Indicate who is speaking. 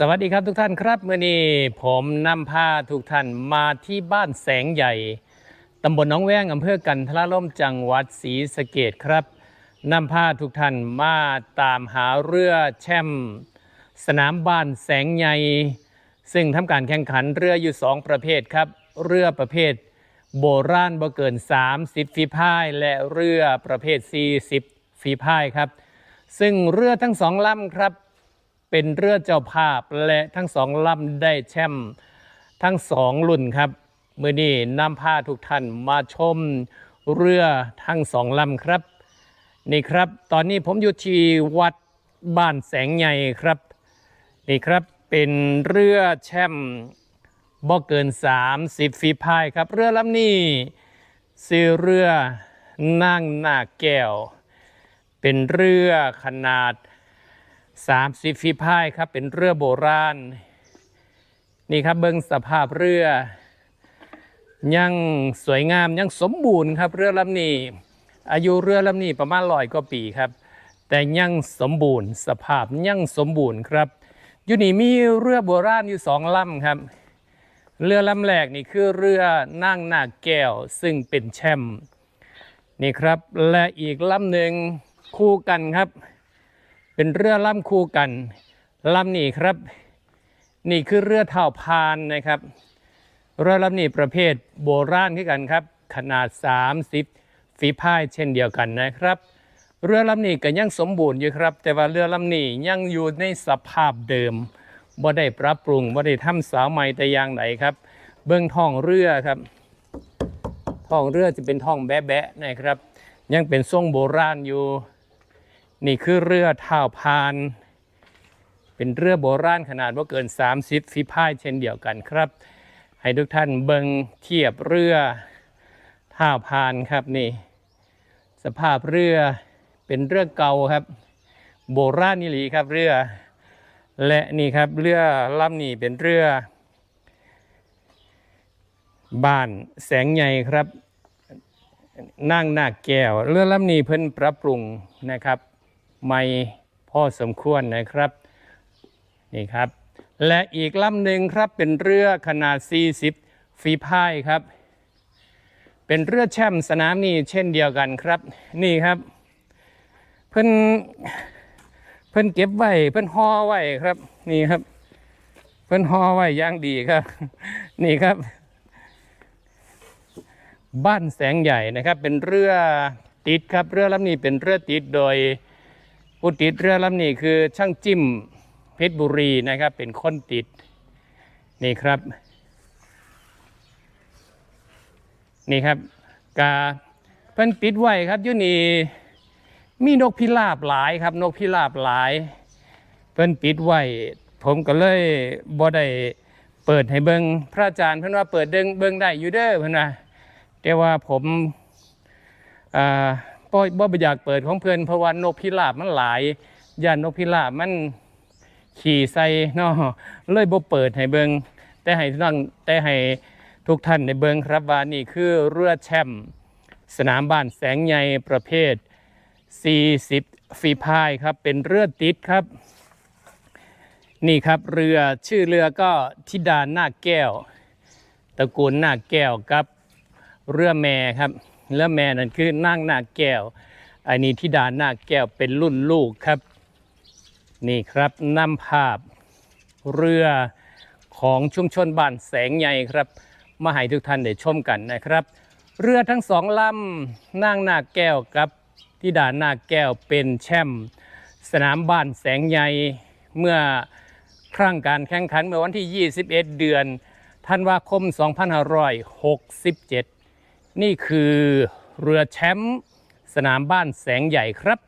Speaker 1: สวัสดีครับทุกท่านครับเมื่อนี้ผมนำพาทุกท่านมาที่บ้านแสงใหญ่ตำบลหนองแวงอำเภอกันทละล่มจังหวัดศรีสะเกดครับนำพาทุกท่านมาตามหาเรือแช่ม สนามบ้านแสงใหญ่ ซึ่งทำการแข่งขันเรืออยู่ 2 ประเภทครับ เรือประเภท โบราณบ่เกิน 30 ฝีพาย และเรือประเภท 40 ฝีพายครับ ซึ่งเรือทั้งสองลำครับ เป็นเรือเจ้าภาพและทั้งสองลำได้แชมป์ทั้งสองรุ่นครับเมื่อนี้นำพาทุกท่านมาชมเรือทั้งสองลำครับ นี่ครับ ตอนนี้ผมอยู่ที่วัดบ้านแสงใหญ่ครับ นี่ครับเป็นเรือแช่มบ่เกิน 30 ฝีพายครับ เรือลำนี้ซื้อเรือนั่งหน้าแก้ว เป็นเรือขนาด 30ฝีพายครับ เป็นเรือโบราณ นี่ครับเบิ้งสภาพเรือ ยังสวยงามยังสมบูรณ์ครับ เรือลำนี้ อายุเรือลำนี้ประมาณร้อยกว่าปีครับ แต่ยังสมบูรณ์ สภาพยังสมบูรณ์ครับอยู่นี่มีเรือโบราณอยู่สองลำครับ เรือลำแรกนี่คือเรือนั่งหนาแก้วซึ่งเป็นแชมป์นี่ครับ และอีกลำหนึ่งคู่กันครับ เป็นเรือลำคู่กันลำนี้ครับ นี่คือเรือเท่าพานนะครับ เรือลำนี้ประเภทโบราณคือกันครับ ขนาด 30 ฝีพายเช่นเดียวกันนะครับ เรือลำนี้ก็ยังสมบูรณ์อยู่ครับ แต่ว่าเรือลำนี้ยังอยู่ในสภาพเดิมบ่ได้ปรับปรุงบ่ได้ทำสาวใหม่แต่อย่างไหนครับ เบื้องท้องเรือครับท้องเรือจะเป็นท้องแบะๆนะครับ ยังเป็นทรงโบราณอยู่ นี่คือเรือท่าพาน เป็นเรือโบราณขนาดว่าเกิน 30ฝีพายเช่นเดียวกันครับ ให้ทุกท่านเบิงเทียบเรือท่าพานครับนี่ สภาพเรือเป็นเรือเก่าครับ โบราณนี่หลีครับเรือ และนี่ครับเรือลำนี้เป็นเรือ บ้านแสงใหญ่ครับนั่งหน้าแก้ว เรือลำนี้เพิ่นปรับปรุงนะครับ ใหม่พอสมควรนะครับนี่ครับ และอีกลำหนึ่งครับเป็นเรือขนาด 40 ฝีพายครับ เป็นเรือแช่มสนามนี้เช่นเดียวกันครับ นี่ครับ เพิ่นเพิ่นเก็บไว้เพิ่นห่อไว้ครับนี่ครับ เพิ่นห่อไว้อย่างดีครับ นี่ครับ บ้านแสงใหญ่นะครับ เป็นเรือติดครับเรือลำนี้เป็นเรือติดโดย ผู้ติดเรือลำนี้คือช่างจิ้มเพชรบุรีนะครับ เป็นคนติดนี่ครับ นี่ครับกาเพิ่นปิดไว้ครับยู่นี่มีนกพิราบหลายครับ นกพิราบหลาย เพิ่นปิดไว้ผมก็เลยบ่ได้เปิดให้เบิงพระอาจารย์เพิ่นว่าเปิดเดิงเบิงได้อยู่เด้อเพิ่นว่าแต่ว่าผมอ่า บ่บ่อยากเปิดของเพื่อนเพราะว่านกพิราบมันหลายย่านนกพิราบมันขี่ใส่เนาะเลยบ่เปิดให้เบิงแต่ให้ทั้งแต่ให้ทุกท่านในเบิงครับว่านี่คือเรือแชมป์สนามบ้านแสงใหญ่ประเภท 40ฝีพายครับเป็นเรือติดครับ นี่ครับเรือชื่อเรือก็ทิดานาแก้วตระกูลนาแก้วกับ เรือแม่ครับ เรือแม่นั่นคือนั่งนาคแก้ว อันนี้ทิดานาคแก้วเป็นรุ่นลูกครับ นี่ครับนำภาพเรือของชุมชนบ้านแสงใหญ่ครับ มาให้ทุกท่านได้ชมกันนะครับ เรือทั้งสองลำนั่งนาคแก้วกับทิดานาคแก้วเป็นแชมป์สนามบ้านแสงใหญ่เมื่อครั้งการแข่งขันเมื่อวันที่ 21 เดือนธันวาคม 2567 นี่คือเรือแชมป์สนามบ้านแสงใหญ่ครับ